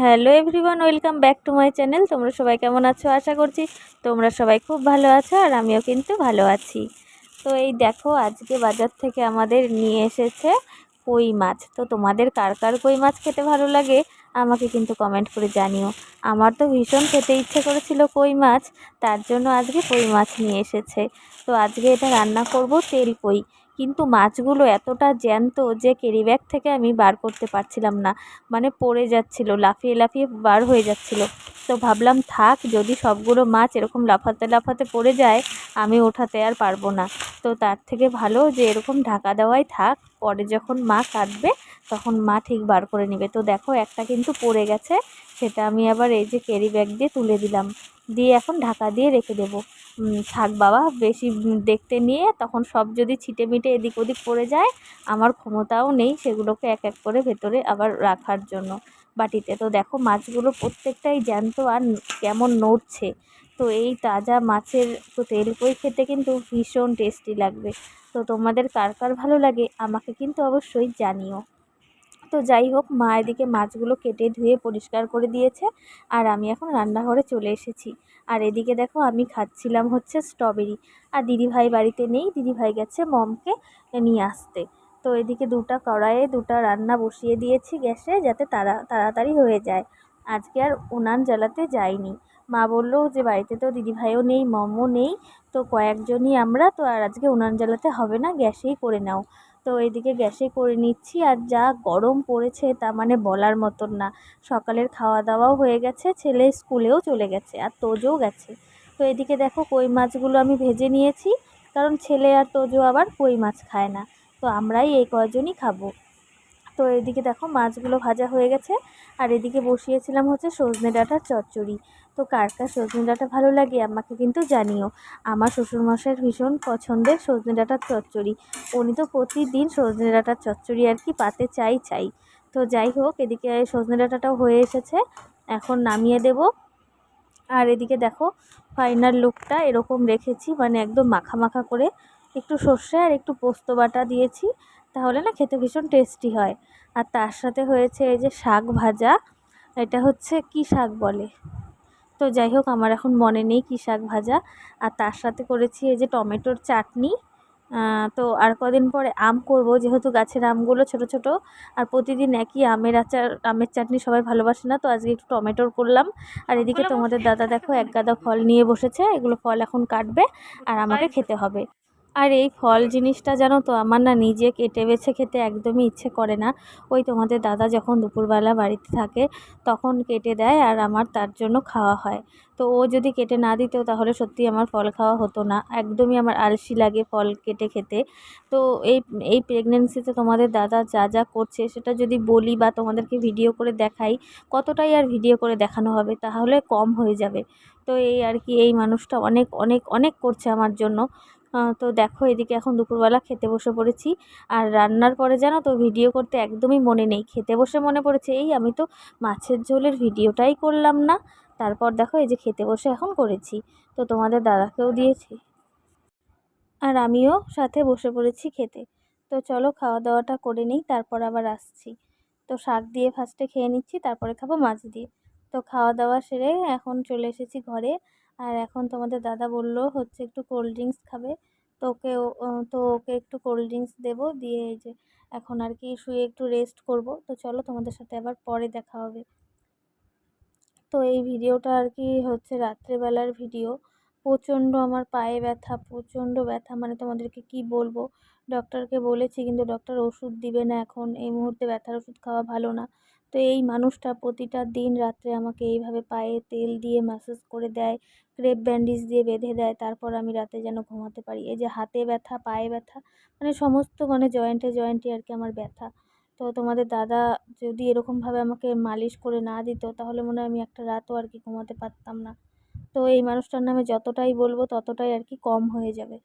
Hello everyone, welcome back to my channel. তোমরা সবাই কেমন আছো? আশা করছি তোমরা সবাই খুব ভালো আছো আর আমিও কিন্তু ভালো আছি। তো এই দেখো, আজকে বাজার থেকে আমাদের নিয়ে এসেছে কই মাছ। তো তোমাদের কার কার কই মাছ খেতে ভালো লাগে আমাকে কিন্তু কমেন্ট করে জানিও। আমার তো ভীষণ খেতে ইচ্ছে করেছিল কই মাছ, তার জন্য আজকে কই মাছ নিয়ে এসেছে। তো আজকে এটা রান্না করব তেল কই। কিন্তু মাছগুলো এতটা জ্যান্ত যে ক্যারি ব্যাগ থেকে আমি বার করতে পারছিলাম না। মানে পড়ে যাচ্ছিল, লাফিয়ে লাফিয়ে বার হয়ে যাচ্ছিল। তো ভাবলাম, থাক, যদি সবগুলো মাছ এরকম লাফাতে লাফাতে পড়ে যায়, আমি ওঠাতে আর পারব না। তো তার থেকে ভালো যে এরকম ঢাকা দেওয়াই থাক, পরে যখন মা কাটবে তখন মা ঠিক বার করে নেবে। তো দেখো একটা কিন্তু পড়ে গেছে, সেটা আমি আবার এই যে ক্যারি ব্যাগ দিয়ে তুলে দিলাম। দিয়ে এখন ঢাকা দিয়ে রেখে দেবো। থাক বাবা, বেশি দেখতে নিয়ে তখন সব যদি ছিটে মিটে এদিক ওদিক পড়ে যায়, আমার ক্ষমতাও নেই সেগুলোকে এক এক করে ভেতরে আবার রাখার জন্য। বাটিতে তো দেখো মাছগুলো প্রত্যেকটাই জ্যান্ত আর কেমন নড়ছে। তো এই তাজা মাছের তো তেল কই খেতে কিন্তু ভীষণ টেস্টি লাগবে। তো তোমাদের কার কার ভালো লাগে, আমাকে কিন্তু অবশ্যই জানিও। তো যাই হোক, মা এদিকে মাছগুলো কেটে ধুয়ে পরিষ্কার করে দিয়েছে আর আমি এখন রান্নাঘরে চলে এসেছি। আর এদিকে দেখো আমি খাচ্ছিলাম হচ্ছে স্ট্রবেরি আর দিদিভাই বাড়িতে নেই দিদিভাই গেছে মমকে নিয়ে আসতে। তো এদিকে দুটা কড়াইয়ে দুটা রান্না বসিয়ে দিয়েছি গ্যাসে যাতে তাড়া তাড়াতাড়ি হয়ে যায়। আজকে আর উনান জ্বালাতে যাইনি। মা বলল যে বাড়িতে তো দিদিভাইও নেই, মমও নেই, তো কয়েকজনই আমরা, তো আর আজকে উনান জ্বালাতে হবে না, গ্যাসেই করে নাও। তো এদিকে গ্যাসে করে নিচ্ছি আর যা গরম পড়েছে তা মানে বলার মতন না। সকালের খাওয়া দাওয়াও হয়ে গেছে, ছেলে স্কুলেও চলে গেছে আর তোজও গেছে। তো এদিকে দেখো কই মাছগুলো আমি ভেজে নিয়েছি, কারণ ছেলে আর তোজো আবার কই মাছ খায় না। তো আমরাই এই কয়জনই খাব। তো এদিকে দেখো মাছগুলো ভাজা হয়ে গেছে। আর এদিকে বসিয়েছিলাম হচ্ছে সজনে ডাঁটার চচ্চড়ি। তো কার কার সজনে ডাঁটা ভালো লাগে আমাকে কিন্তু জানিও। আমার শ্বশুরমশাইয়ের ভীষণ পছন্দের সজনে ডাঁটার চচ্চড়ি। উনি তো প্রতিদিন সজনে ডাঁটার চচ্চড়ি আর কি পাতে চাই চাই। তো যাই হোক, এদিকে সজনে ডাঁটাটাও হয়ে এসেছে। এখন নামিয়ে দেব। আর এদিকে দেখো ফাইনাল লুকটা এরকম রেখেছি মানে একদম মাখা মাখা করে। একটু সর্ষে আর একটু পোস্ত বাটা দিয়েছি। তাহলে না খেতে ভীষণ টেস্টি হয়। আর তার সাথে হয়েছে এই যে শাক ভাজা এটা হচ্ছে কি শাক বলে? তো যাই হোক আমার এখন মনে নেই কী শাক ভাজা। আর তার সাথে করেছি এই যে টমেটোর চাটনি। তো আর কদিন পরে আম করব যেহেতু গাছের আমগুলো ছোট ছোট। আর প্রতিদিন একই আমের আচার আমের চাটনি সবাই ভালোবাসে না তো আজকে একটু টমেটোর করলাম। আর এদিকে তোমাদের দাদা দেখো এক গাদা ফল নিয়ে বসেছে এগুলো ফল এখন কাটবে আর আমাকে খেতে হবে। আর এই ফল জিনিসটা জানো তো, আমার না নিজে কেটে বেছে খেতে একদমই ইচ্ছে করে না। ওই তোমাদের দাদা যখন দুপুরবেলা বাড়িতে থাকে, তখন কেটে দেয় আর আমার তার জন্য খাওয়া হয়। তো ও যদি কেটে না দিত, তাহলে সত্যি আমার ফল খাওয়া হতো না। একদমই আমার আলসি লাগে ফল কেটে খেতে। তো এই এই প্রেগনেন্সিতে তোমাদের দাদা যা যা করছে, সেটা যদি বলি বা তোমাদেরকে ভিডিও করে দেখাই, কতটাই আর ভিডিও করে দেখানো হবে, তাহলে কম হয়ে যাবে। তো এই আর কি, এই মানুষটা অনেক অনেক অনেক করছে আমার জন্য। তো দেখো এদিকে এখন দুপুরবেলা খেতে বসে পড়েছি। আর রান্নার পরে জানো তো ভিডিও করতে একদমই মনে নেই। খেতে বসে মনে পড়েছে, এই আমি তো মাছের ঝোলের ভিডিওটাই করলাম না। তারপর দেখো এই যে খেতে বসে এখন করেছি। তো তোমাদের দাদাকেও দিয়েছি। আর আমিও সাথে বসে পড়েছি খেতে। তো চলো খাওয়া দাওয়াটা করে নিই, তারপর আবার আসছি। তো শাক দিয়ে ফার্স্টে খেয়ে নিচ্ছি, তারপরে খাব মাছ দিয়ে। তো খাওয়া দাওয়া সেরে এখন চলে এসেছি ঘরে। আর এখন তোমাদের দাদা বলল হচ্ছে একটু কোল্ড ড্রিঙ্কস খাবে। তো ওকে তো ওকে একটু কোল্ড ড্রিঙ্কস দেবো, দিয়ে এই যে এখন আর কি শুয়ে একটু রেস্ট করব। তো চলো তোমাদের সাথে আবার পরে দেখা হবে। তো এই ভিডিওটা আর কি হচ্ছে রাত্রেবেলার ভিডিও। প্রচণ্ড আমার পায়ে ব্যথা, প্রচণ্ড ব্যথা মানে তোমাদেরকে কি বলব? ডক্টরকে বলেছি, কিন্তু ডক্টর ওষুধ দিবে না এখন। এই মুহূর্তে ব্যথার ওষুধ খাওয়া ভালো না। তো এই মানুষটা প্রতিটা দিন রাত্রে আমাকে এইভাবে পায়ে তেল দিয়ে ম্যাসাজ করে দেয় ক্রেপ ব্যান্ডেজ দিয়ে বেঁধে দেয়। তারপর আমি রাতে যেন ঘুমাতে পারি। এই যে হাতে ব্যথা, পায়ে ব্যথা মানে সমস্ত মানে জয়েন্টে জয়েন্টে আর কি আমার ব্যথা। তো তোমাদের দাদা যদি এরকমভাবে আমাকে মালিশ করে না দিত, তাহলে মনে হয় আমি একটা রাতও আর কি ঘুমাতে পারতাম না। তো এই মানুষটার নামে যতটাই বলব, ততটাই আর কি কম হয়ে যাবে।